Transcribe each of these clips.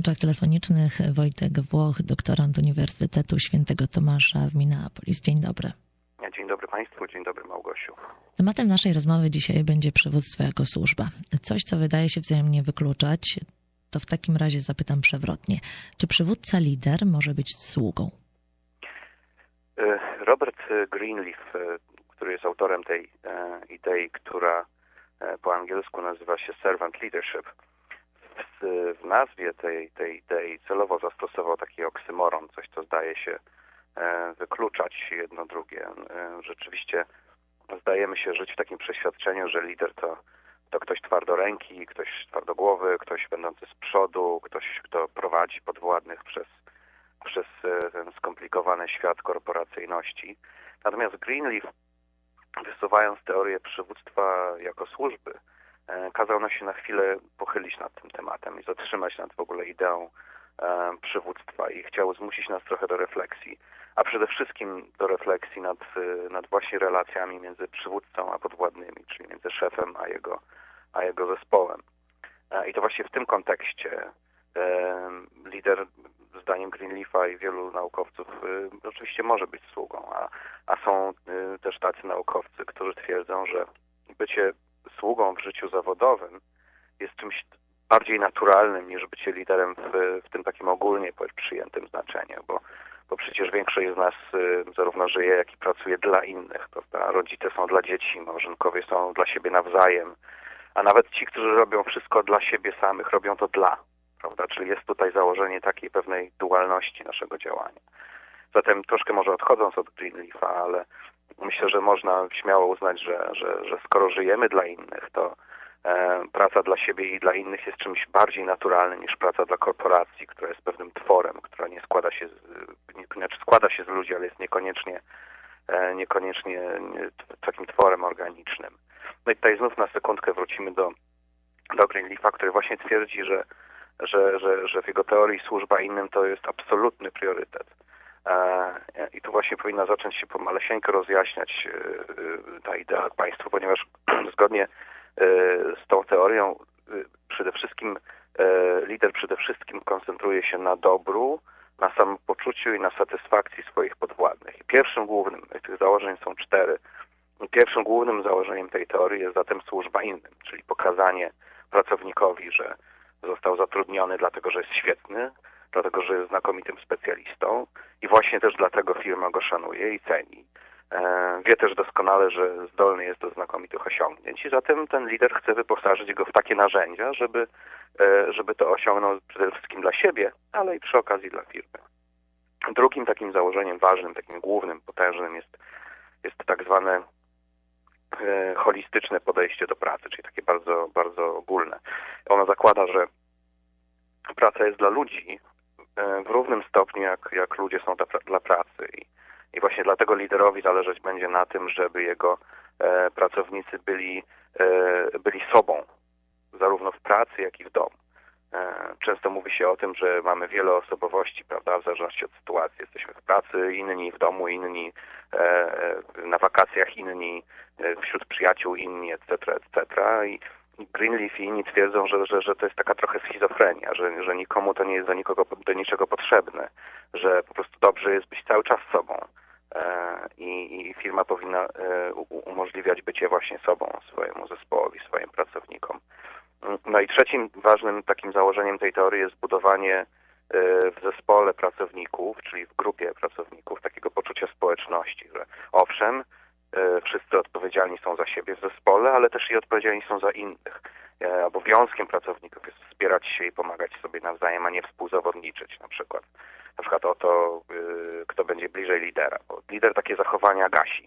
łączach telefonicznych Wojtek Włoch, doktorant Uniwersytetu Świętego Tomasza w Minneapolis. Dzień dobry. Dzień dobry Państwu, dzień dobry Małgosiu. Tematem naszej rozmowy dzisiaj będzie przywództwo jako służba. Coś, co wydaje się wzajemnie wykluczać, to w takim razie zapytam przewrotnie. Czy przywódca lider może być sługą? Robert Greenleaf, który jest autorem tej idei, która po angielsku nazywa się servant leadership, w, nazwie tej, tej idei celowo zastosował taki oksymoron, coś co zdaje się wykluczać jedno drugie. Rzeczywiście zdajemy się żyć w takim przeświadczeniu, że lider to, to ktoś twardoręki, ktoś twardogłowy, ktoś będący z przodu, ktoś, kto prowadzi podwładnych przez, przez ten skomplikowany świat korporacyjności. Natomiast Greenleaf, wysuwając teorię przywództwa jako służby, kazał nam się na chwilę pochylić nad tym tematem i zatrzymać nad w ogóle ideą przywództwa i chciał zmusić nas trochę do refleksji, a przede wszystkim do refleksji nad, nad właśnie relacjami między przywódcą a podwładnymi, czyli między szefem a jego, a jego zespołem. I to właśnie w tym kontekście lider, zdaniem Greenleafa i wielu naukowców, oczywiście może być sługą, a, a są też tacy naukowcy, którzy twierdzą, że bycie sługą w życiu zawodowym jest czymś bardziej naturalnym niż bycie liderem w, w tym takim ogólnie przyjętym znaczeniu, bo, bo przecież większość z nas zarówno żyje, jak i pracuje dla innych, prawda? Rodzice są dla dzieci, małżonkowie są dla siebie nawzajem, a nawet ci, którzy robią wszystko dla siebie samych, robią to dla, prawda? Czyli jest tutaj założenie takiej pewnej dualności naszego działania. Zatem troszkę może odchodząc od Greenleafa, ale myślę, że można śmiało uznać, że, że, że skoro żyjemy dla innych, to e, praca dla siebie i dla innych jest czymś bardziej naturalnym niż praca dla korporacji, która jest pewnym tworem, która nie składa się z, nie, znaczy składa się z ludzi, ale jest niekoniecznie, e, niekoniecznie nie, takim tworem organicznym. No i tutaj znów na sekundkę wrócimy do, do Greenleafa, który właśnie twierdzi, że, że, że, że w jego teorii służba innym to jest absolutny priorytet. I tu właśnie powinna zacząć się pomalesieńko rozjaśniać ta idea państwu, ponieważ zgodnie z tą teorią przede wszystkim lider przede wszystkim koncentruje się na dobru, na samopoczuciu i na satysfakcji swoich podwładnych. I pierwszym głównym, tych założeń są cztery, pierwszym głównym założeniem tej teorii jest zatem służba innym, czyli pokazanie pracownikowi, że został zatrudniony dlatego, że jest świetny, dlatego że jest znakomitym specjalistą i właśnie też dlatego firma go szanuje i ceni. E, wie też doskonale, że zdolny jest do znakomitych osiągnięć i zatem ten lider chce wyposażyć go w takie narzędzia, żeby, e, żeby to osiągnął przede wszystkim dla siebie, ale i przy okazji dla firmy. Drugim takim założeniem ważnym, takim głównym, potężnym jest, jest tak zwane e, holistyczne podejście do pracy, czyli takie bardzo, bardzo ogólne. Ono zakłada, że praca jest dla ludzi, w równym stopniu, jak, jak ludzie są dla, dla pracy. I, I właśnie dlatego liderowi zależeć będzie na tym, żeby jego e, pracownicy byli, e, byli sobą, zarówno w pracy, jak i w domu. E, często mówi się o tym, że mamy wiele osobowości, prawda, w zależności od sytuacji. Jesteśmy w pracy, inni w domu, inni na wakacjach, inni wśród przyjaciół, inni, etc., etc. I Greenleaf i inni twierdzą, że, że, że to jest taka trochę schizofrenia, że, że nikomu to nie jest do, nikogo, do niczego potrzebne, że po prostu dobrze jest być cały czas sobą e, i, i firma powinna e, umożliwiać bycie właśnie sobą swojemu zespołowi, swoim pracownikom. No i trzecim ważnym takim założeniem tej teorii jest budowanie e, w zespole pracowników, czyli w grupie pracowników, takiego poczucia społeczności, że owszem, wszyscy odpowiedzialni są za siebie w zespole, ale też i odpowiedzialni są za innych. Obowiązkiem pracowników jest wspierać się i pomagać sobie nawzajem, a nie współzawodniczyć na przykład. Na przykład o to, kto będzie bliżej lidera, bo lider takie zachowania gasi,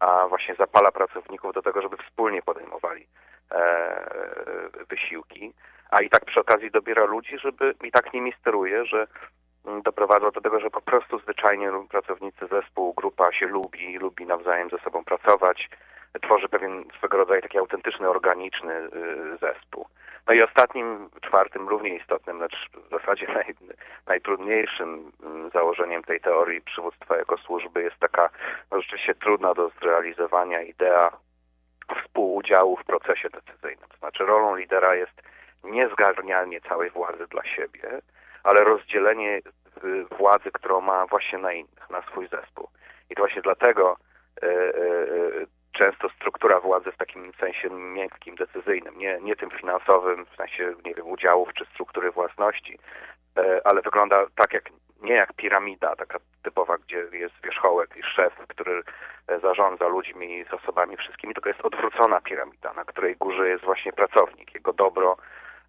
a właśnie zapala pracowników do tego, żeby wspólnie podejmowali wysiłki, a i tak przy okazji dobiera ludzi, żeby i tak nimi steruje, że doprowadza do tego, że po prostu zwyczajnie pracownicy, zespół, grupa się lubi, lubi nawzajem ze sobą pracować, tworzy pewien swego rodzaju taki autentyczny, organiczny zespół. No i ostatnim, czwartym, równie istotnym, lecz w zasadzie naj, najtrudniejszym założeniem tej teorii przywództwa jako służby jest taka no, rzeczywiście trudna do zrealizowania idea współudziału w procesie decyzyjnym. To znaczy rolą lidera jest niezgarnianie całej władzy dla siebie, ale rozdzielenie władzy, którą ma właśnie na innych, na swój zespół. I to właśnie dlatego y, y, często struktura władzy w takim sensie miękkim, decyzyjnym, nie, nie tym finansowym, w sensie, nie wiem, udziałów czy struktury własności, e, ale wygląda tak jak, nie jak piramida, taka typowa, gdzie jest wierzchołek i szef, który e, zarządza ludźmi, zasobami wszystkimi, tylko jest odwrócona piramida, na której górze jest właśnie pracownik, jego dobro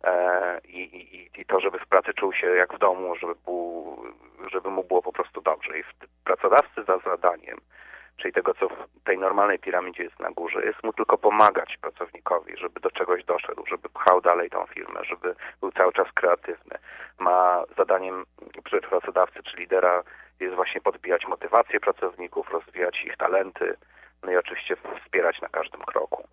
e, i, i, i to, żeby w pracy czuł się jak w domu, żeby, był, żeby mu było po prostu dobrze. I pracodawcy za zadaniem czyli tego, co w tej normalnej piramidzie jest na górze, jest mu tylko pomagać pracownikowi, żeby do czegoś doszedł, żeby pchał dalej tą firmę, żeby był cały czas kreatywny. Ma zadaniem pracodawcy czy lidera jest właśnie podbijać motywację pracowników, rozwijać ich talenty, no i oczywiście wspierać na każdym kroku.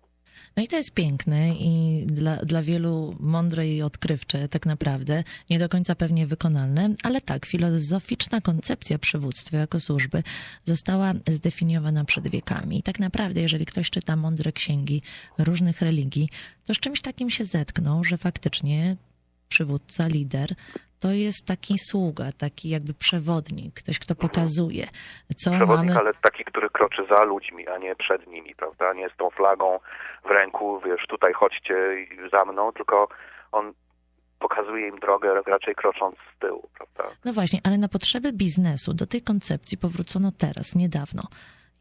No i to jest piękne i dla, dla wielu mądre i odkrywcze, tak naprawdę, nie do końca pewnie wykonalne, ale tak, filozoficzna koncepcja przywództwa jako służby została zdefiniowana przed wiekami. I tak naprawdę, jeżeli ktoś czyta mądre księgi różnych religii, to z czymś takim się zetknął, że faktycznie przywódca, lider, to jest taki sługa, taki jakby przewodnik, ktoś, kto pokazuje, co Przewodnik, mamy... ale taki, który kroczy za ludźmi, a nie przed nimi, prawda? Nie z tą flagą w ręku, wiesz, tutaj chodźcie za mną, tylko on pokazuje im drogę raczej krocząc z tyłu, prawda? No właśnie, ale na potrzeby biznesu do tej koncepcji powrócono teraz, niedawno.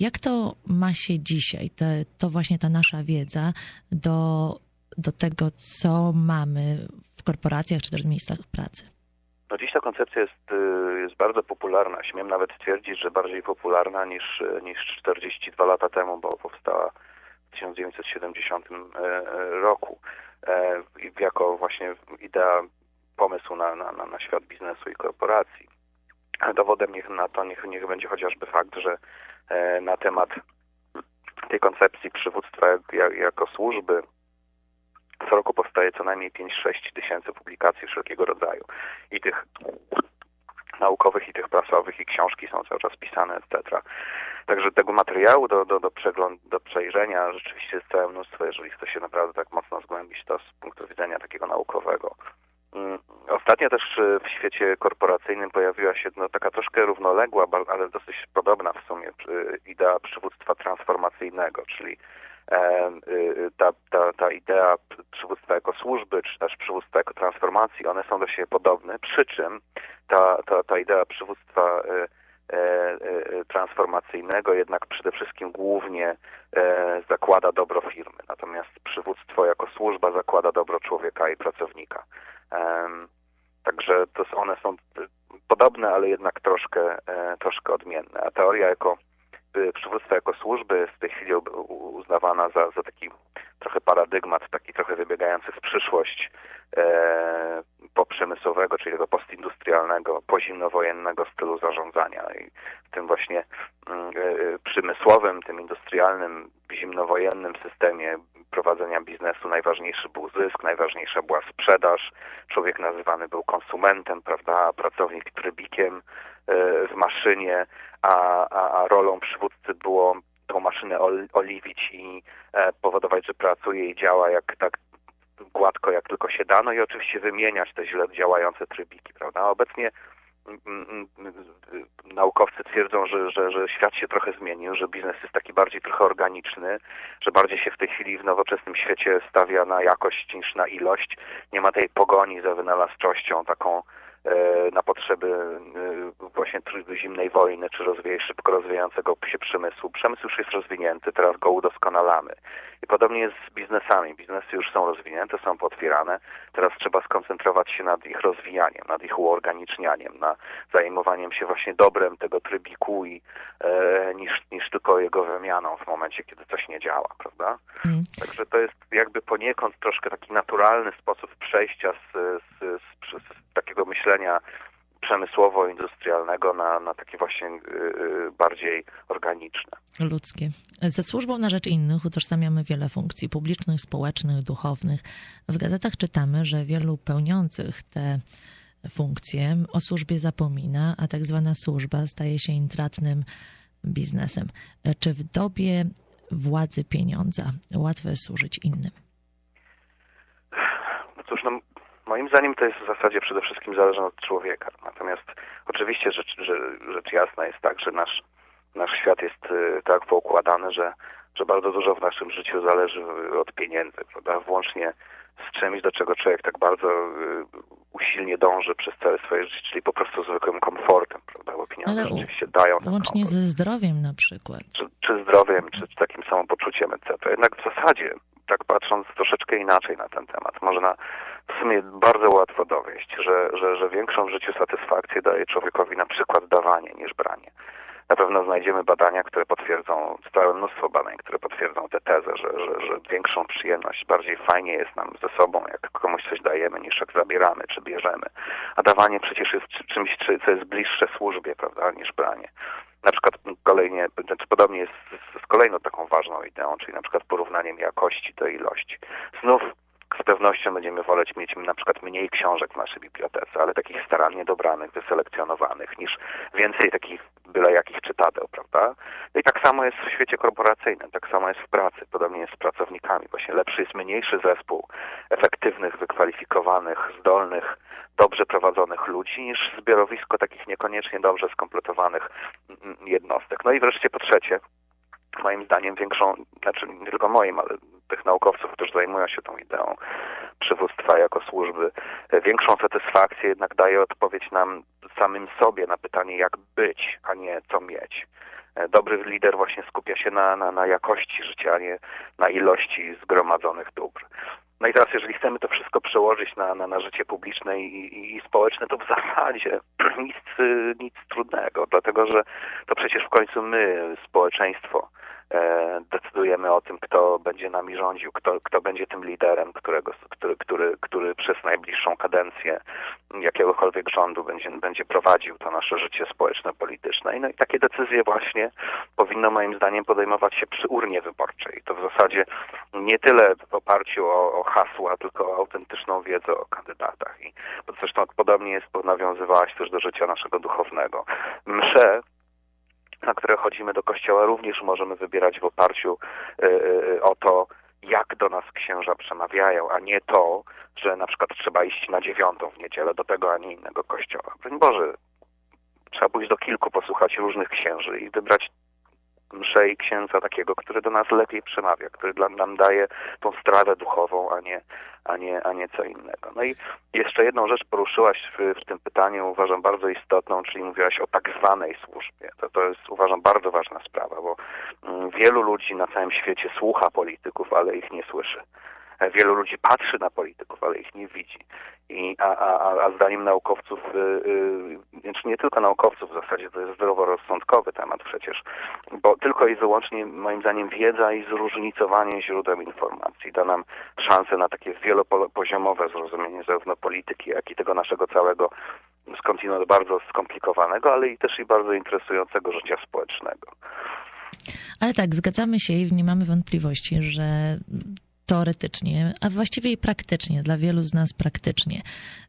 Jak to ma się dzisiaj, te, to właśnie ta nasza wiedza do, do tego, co mamy w korporacjach czy też w miejscach pracy? No dziś ta koncepcja jest, y, jest bardzo popularna. Śmiem nawet twierdzić, że bardziej popularna niż, niż 42 lata temu, bo powstała w 1970 e, e, roku e, jako właśnie idea pomysłu na, na, na, świat biznesu i korporacji. Dowodem niech na to niech, niech będzie chociażby fakt, że na temat tej koncepcji przywództwa jak, jako służby co roku powstaje co najmniej 5-6 tysięcy publikacji wszelkiego rodzaju. I tych naukowych, i tych prasowych, i książki są cały czas pisane, etc. Także tego materiału do, do, do, przegląd, do przejrzenia rzeczywiście jest całe mnóstwo, jeżeli chce się naprawdę tak mocno zgłębić to z punktu widzenia takiego naukowego. Mm, ostatnio też w świecie korporacyjnym pojawiła się no, taka troszkę równoległa, ale dosyć podobna w sumie idea przywództwa transformacyjnego, czyli Y, ta, ta, ta idea przywództwa jako służby, czy też przywództwa jako transformacji, one są do siebie podobne, przy czym ta, ta, ta idea przywództwa y, y, transformacyjnego jednak przede wszystkim głównie zakłada dobro firmy, natomiast przywództwo jako służba zakłada dobro człowieka i pracownika. Także to one są podobne, ale jednak troszkę, troszkę odmienne. A teoria jako przywództwa jako służby jest w tej chwili uznawana za, za taki trochę paradygmat, taki trochę wybiegający w przyszłość e, poprzemysłowego, czyli tego postindustrialnego, pozimnowojennego stylu zarządzania. I w tym właśnie mm, e, przemysłowym, tym industrialnym, zimnowojennym systemie prowadzenia biznesu najważniejszy był zysk, najważniejsza była sprzedaż. Człowiek nazywany był konsumentem, prawda, pracownik trybikiem e, w maszynie, a, a, a rolą przywódcy było tą maszynę oliwić i e, powodować, że pracuje i działa jak tak gładko jak tylko się da, no i oczywiście wymieniać te źle działające trybiki, prawda? Obecnie mm, mm, mm, naukowcy twierdzą, że, że, że świat się trochę zmienił, że biznes jest taki bardziej trochę organiczny, że bardziej się w tej chwili w nowoczesnym świecie stawia na jakość niż na ilość. Nie ma tej pogoni za wynalazczością taką E, na potrzeby e, właśnie zimnej wojny, czy rozwij, szybko rozwijającego się przemysłu. Przemysł już jest rozwinięty, teraz go udoskonalamy. I podobnie jest z biznesami. Biznesy już są rozwinięte, są potwierane. Teraz trzeba skoncentrować się nad ich rozwijaniem, nad ich uorganicznianiem, na zajmowaniem się właśnie dobrem tego trybiku i, e, niż, niż tylko jego wymianą w momencie, kiedy coś nie działa, prawda? Mm. Także to jest jakby poniekąd troszkę taki naturalny sposób przejścia z, z, z, z takiego myślenia przemysłowo-industrialnego na, na takie właśnie yy, bardziej organiczne. Ludzkie. Ze służbą na rzecz innych utożsamiamy wiele funkcji publicznych, społecznych, duchownych. W gazetach czytamy, że wielu pełniących te funkcje o służbie zapomina, a tak zwana służba staje się intratnym biznesem. Czy w dobie władzy pieniądza łatwo jest służyć innym? No cóż, no, Moim zdaniem to jest w zasadzie przede wszystkim zależne od człowieka. Natomiast oczywiście rzecz, rzecz jasna jest tak, że nasz, nasz świat jest y, tak poukładany, że, że bardzo dużo w naszym życiu zależy od pieniędzy, prawda? Włącznie z czymś, do czego człowiek tak bardzo y, usilnie dąży przez całe swoje życie, czyli po prostu zwykłym komfortem, prawda? Bo pieniądze Ale rzeczywiście dają Łącznie ze zdrowiem na przykład. czy, czy zdrowiem, czy, czy takim samopoczuciem, etc. Jednak w zasadzie, tak patrząc troszeczkę inaczej na ten temat, można w sumie bardzo łatwo dowieść, że, że, że większą w życiu satysfakcję daje człowiekowi na przykład dawanie niż branie. Na pewno znajdziemy badania, które potwierdzą, całe mnóstwo badań, które potwierdzą tę tezę, że, że, że większą przyjemność, bardziej fajnie jest nam ze sobą, jak komuś coś dajemy, niż jak zabieramy czy bierzemy. A dawanie przecież jest czy- czymś, czy- co jest bliższe służbie, prawda, niż branie. Na przykład kolejnie, znaczy podobnie jest z, z kolejną taką ważną ideą, czyli na przykład porównaniem jakości do ilości. Znów z pewnością będziemy woleć mieć na przykład mniej książek w naszej bibliotece, ale takich starannie dobranych, wyselekcjonowanych, niż więcej takich byle jakich czytadeł, prawda? No i tak samo jest w świecie korporacyjnym, tak samo jest w pracy, podobnie jest z pracownikami. Właśnie lepszy jest mniejszy zespół efektywnych, wykwalifikowanych, zdolnych, dobrze prowadzonych ludzi niż zbiorowisko takich niekoniecznie dobrze skompletowanych mm, jednostek. No i wreszcie po trzecie, moim zdaniem większą, znaczy nie tylko moim, ale tych naukowców, którzy zajmują się tą ideą przywództwa jako służby, e, większą satysfakcję jednak daje odpowiedź nam samym sobie na pytanie jak być, a nie co mieć. E, Dobry lider właśnie skupia się na, na, na jakości życia, a nie na ilości zgromadzonych dóbr. No i teraz, jeżeli chcemy to wszystko przełożyć na, na, na życie publiczne i, i, i społeczne, to w zasadzie nic, y, nic trudnego, dlatego że to przecież w końcu my, społeczeństwo, decydujemy o tym, kto będzie nami rządził, kto, kto będzie tym liderem, którego, który, który, który przez najbliższą kadencję jakiegokolwiek rządu będzie, będzie prowadził to nasze życie społeczno-polityczne. I No i takie decyzje właśnie powinno moim zdaniem podejmować się przy urnie wyborczej. To w zasadzie nie tyle w oparciu o, o hasła, tylko o autentyczną wiedzę o kandydatach. I zresztą podobnie jest, nawiązywałaś też do życia naszego duchownego. Msze na które chodzimy do kościoła, również możemy wybierać w oparciu y, y, o to, jak do nas księża przemawiają, a nie to, że na przykład trzeba iść na dziewiątą w niedzielę do tego, a nie innego kościoła. Broń Boże, trzeba pójść do kilku, posłuchać różnych księży i wybrać mszę i księdza takiego, który do nas lepiej przemawia, który dla, nam daje tą strawę duchową, a nie, a, nie, a nie co innego. No i jeszcze jedną rzecz poruszyłaś w, w tym pytaniu, uważam bardzo istotną, czyli mówiłaś o tak zwanej służbie. To, to jest uważam bardzo ważna sprawa, bo mm, wielu ludzi na całym świecie słucha polityków, ale ich nie słyszy. E, Wielu ludzi patrzy na polityków, ale ich nie widzi. I, a, a, a- zdaniem naukowców, y, y, znaczy nie tylko naukowców w zasadzie, to jest zdroworozsądkowy temat przecież, bo tylko i wyłącznie moim zdaniem wiedza i zróżnicowanie źródeł informacji da nam szansę na takie wielopoziomowe zrozumienie zarówno polityki, jak i tego naszego całego skądinąd bardzo skomplikowanego, ale i też i bardzo interesującego życia społecznego. Ale tak, zgadzamy się i nie mamy wątpliwości, że teoretycznie, a właściwie i praktycznie, dla wielu z nas praktycznie,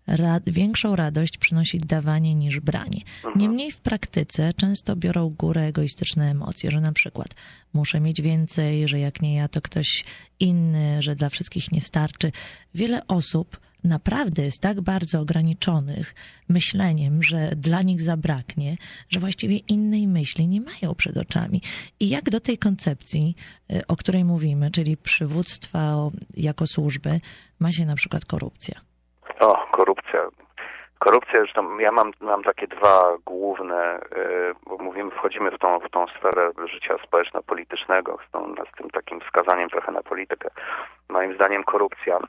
ra- większą radość przynosi dawanie niż branie. Niemniej w praktyce często biorą górę egoistyczne emocje, że na przykład muszę mieć więcej, że jak nie ja, to ktoś inny, że dla wszystkich nie starczy. Wiele osób naprawdę jest tak bardzo ograniczonych myśleniem, że dla nich zabraknie, że właściwie innej myśli nie mają przed oczami. I jak do tej koncepcji, y, o której mówimy, czyli przywództwa jako służby, ma się na przykład korupcja? O, korupcja. Korupcja, zresztą ja mam, mam takie dwa główne, y, bo mówimy, wchodzimy w tą, w tą sferę życia społeczno-politycznego, z, z tym takim wskazaniem trochę na politykę. Moim zdaniem korupcja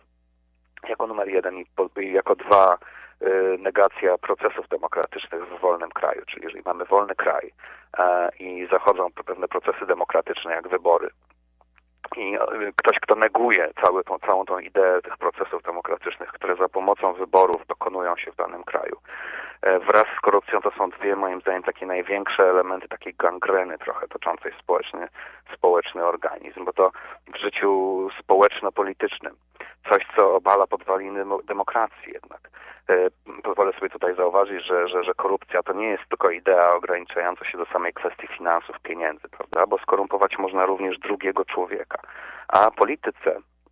jako numer jeden i, jako dwa y, negacja procesów demokratycznych w wolnym kraju. Czyli jeżeli mamy wolny kraj e, i zachodzą pewne procesy demokratyczne, jak wybory, i e, ktoś, kto neguje cały tą, całą tą ideę tych procesów demokratycznych, które za pomocą wyborów dokonują się w danym kraju. E, Wraz z korupcją to są dwie, moim zdaniem, takie największe elementy takiej gangreny trochę toczącej społeczny, społeczny organizm, bo to w życiu społeczno-politycznym coś, co obala podwaliny mo- demokracji jednak. E, Pozwolę sobie tutaj zauważyć, że, że, że korupcja to nie jest tylko idea ograniczająca się do samej kwestii finansów, pieniędzy, prawda? Bo skorumpować można również drugiego człowieka. A polityce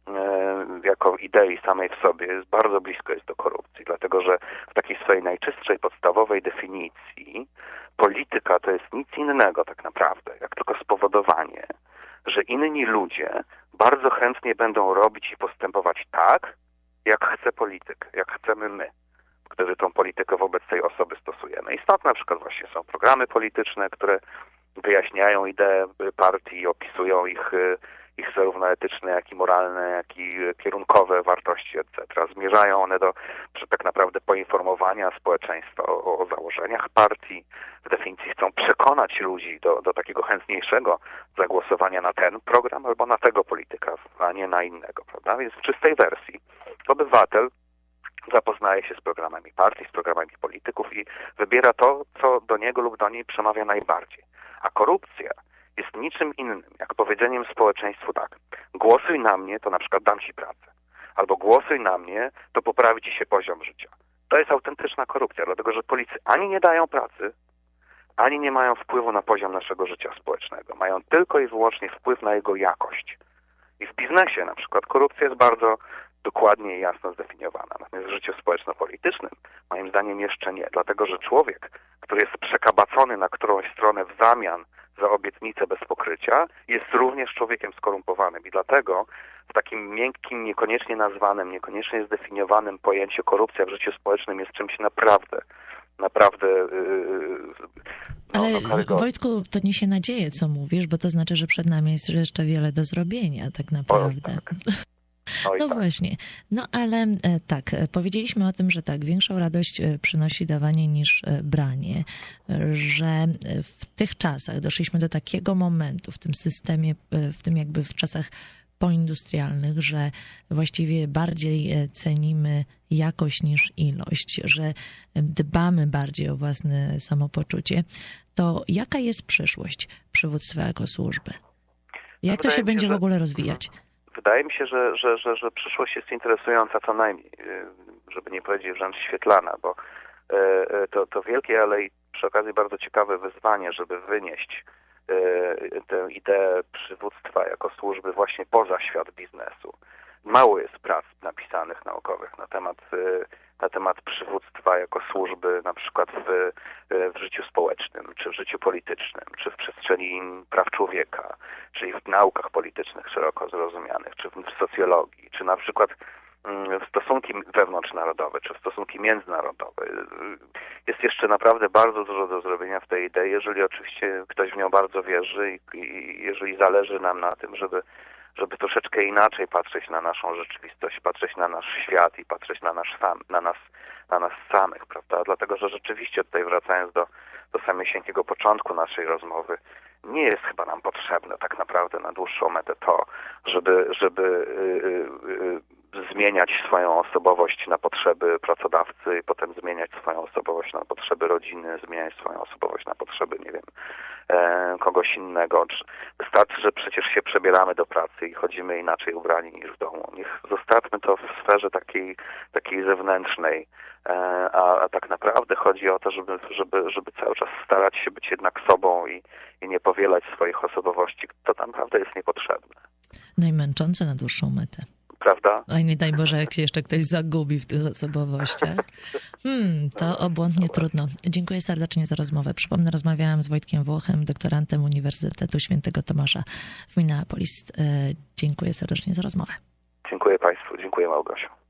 e, jako idei samej w sobie jest bardzo blisko jest do korupcji, dlatego że w takiej swojej najczystszej, podstawowej definicji polityka to jest nic innego tak naprawdę, jak tylko spowodowanie, że inni ludzie bardzo chętnie będą robić i postępować tak, jak chce polityk, jak chcemy my, którzy tą politykę wobec tej osoby stosujemy. I stąd na przykład właśnie są programy polityczne, które wyjaśniają idee partii, opisują ich, y, ich zarówno etyczne, jak i moralne, jak i kierunkowe wartości, etc. Zmierzają one do tak naprawdę poinformowania społeczeństwa o, o założeniach partii. W definicji chcą przekonać ludzi do, do takiego chętniejszego zagłosowania na ten program albo na tego polityka, a nie na innego, prawda? Więc w czystej wersji obywatel zapoznaje się z programami partii, z programami polityków i wybiera to, co do niego lub do niej przemawia najbardziej. A korupcja jest niczym innym, jak powiedzeniem społeczeństwu tak, głosuj na mnie, to na przykład dam ci pracę. Albo głosuj na mnie, to poprawi ci się poziom życia. To jest autentyczna korupcja, dlatego że policy ani nie dają pracy, ani nie mają wpływu na poziom naszego życia społecznego. Mają tylko i wyłącznie wpływ na jego jakość. I w biznesie na przykład korupcja jest bardzo dokładnie i jasno zdefiniowana. Natomiast w życiu społeczno-politycznym moim zdaniem jeszcze nie, dlatego że człowiek, który jest przekabacony na którąś stronę w zamian za obietnicę bez pokrycia, jest również człowiekiem skorumpowanym. I dlatego w takim miękkim, niekoniecznie nazwanym, niekoniecznie zdefiniowanym pojęcie korupcja w życiu społecznym jest czymś naprawdę, naprawdę yy, no, Ale no. Wojtku, to niesie nadzieję, co mówisz, bo to znaczy, że przed nami jest jeszcze wiele do zrobienia tak naprawdę. Oj, No tak. właśnie. No ale e, tak, e, powiedzieliśmy o tym, że tak, większą radość e, przynosi dawanie niż branie, że w tych czasach doszliśmy do takiego momentu w tym systemie, w tym jakby w czasach poindustrialnych, że właściwie bardziej cenimy jakość niż ilość, że dbamy bardziej o własne samopoczucie, to jaka jest przyszłość przywództwa jako służby? Jak to się będzie w ogóle rozwijać? Wydaje mi się, że, że, że, że przyszłość jest interesująca co najmniej, y, żeby nie powiedzieć wręcz świetlana, bo e, e, to, to wielkie, ale i przy okazji bardzo ciekawe wyzwanie, żeby wynieść tę ideę przywództwa jako służby właśnie poza świat biznesu. Mało jest prac napisanych naukowych na temat, na temat przywództwa jako służby na przykład w, w życiu społecznym, czy w życiu politycznym, czy w przestrzeni praw człowieka, czyli w naukach politycznych szeroko zrozumianych, czy w w socjologii, czy na przykład mm, w stosunki wewnątrznarodowe, czy w stosunki międzynarodowe. Jest jeszcze naprawdę bardzo dużo do zrobienia w tej idei, jeżeli oczywiście ktoś w nią bardzo wierzy i, i jeżeli zależy nam na tym, żeby żeby troszeczkę inaczej patrzeć na naszą rzeczywistość, patrzeć na nasz świat i patrzeć na, nasz sam, na, nas, na nas samych, prawda? Dlatego, że rzeczywiście tutaj wracając do, do samego początku naszej rozmowy, nie jest chyba nam potrzebne tak naprawdę na dłuższą metę to, żeby, żeby yy, yy, zmieniać swoją osobowość na potrzeby pracodawcy i potem zmieniać swoją osobowość na potrzeby rodziny, zmieniać swoją osobowość na potrzeby, nie wiem, e, kogoś innego. Czy- Wystarczy, że przecież się przebieramy do pracy i chodzimy inaczej ubrani niż w domu. Niech zostawmy to w sferze takiej, takiej zewnętrznej, e, a, a tak naprawdę chodzi o to, żeby, żeby, żeby cały czas starać się być jednak sobą i, i nie powielać swoich osobowości. To naprawdę jest niepotrzebne. No i męczące na dłuższą metę. Prawda? Oj, nie daj Boże, jak się jeszcze ktoś zagubi w tych osobowościach. Hmm, to obłądnie trudno. Dziękuję serdecznie za rozmowę. Przypomnę, rozmawiałam z Wojtkiem Włochem, doktorantem Uniwersytetu Świętego Tomasza w Minneapolis. E, Dziękuję serdecznie za rozmowę. Dziękuję Państwu, dziękuję Małgosiu.